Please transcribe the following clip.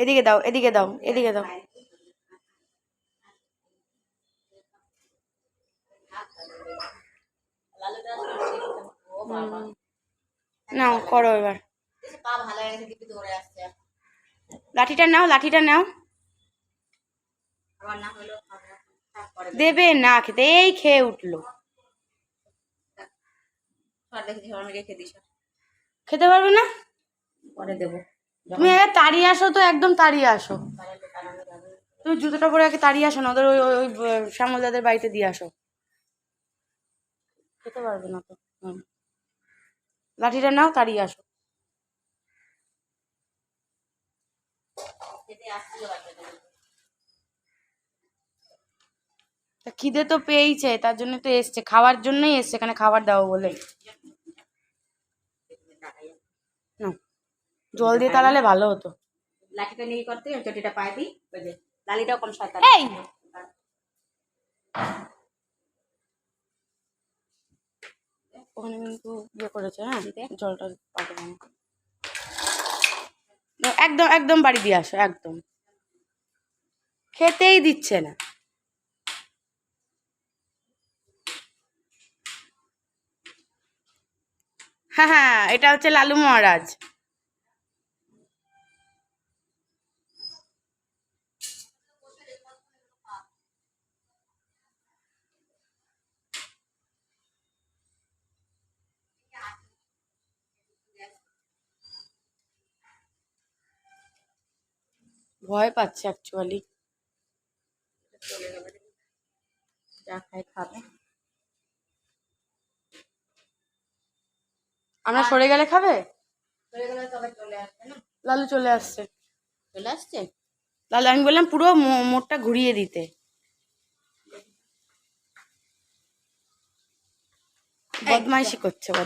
এদিকে দাও এদিকে দাও এদিকে দাও। নাও, করো এবার। লাঠিটা নাও লাঠিটা নাও। দেবে না খেতে, এই খেয়ে উঠল। খেতে পারবে না? পরে দেবো। তুমি আগে তাড়িয়ে আসো তো, একদম তাড়িয়ে আসো। তুমি জুতোটা পরে আগে তাড়িয়ে আসো না ওদের ওই ওই শ্যামল দাদের বাড়িতে দিয়ে আসো। খেতে পারবে না তো। লাঠিটা নাও, তাড়িয়ে আসো। খিদে তো পেয়েইছে, তার জন্য তো এসছে, খাওয়ার জন্যই এসছে, এখানে খাবার দাও বলে। জল দিয়ে তাড়ালে ভালো হতো। লাঠিটা নিয়ে করতে চটিটা পায়ে দিই ওই যে লালিটাও কম শয়তান এই! ওখানে কিন্তু ইয়ে করেছে হ্যাঁ? জলটা পাবে না না, একদম একদম বাড়ি দিয়ে আসো একদম। খেতেই দিচ্ছে না। হ্যাঁ হ্যাঁ এটা হচ্ছে লালু মহারাজ। ভয় পাচ্ছে অ্যাকচুয়ালি যা খাবে। আমরা সরে গেলে খাবে? লালু চলে আসছে। চলে আসছে? লালু আমি বললাম পুরো মোড়টা ঘুরিয়ে দিতে। বদমাইশি করছে বদ-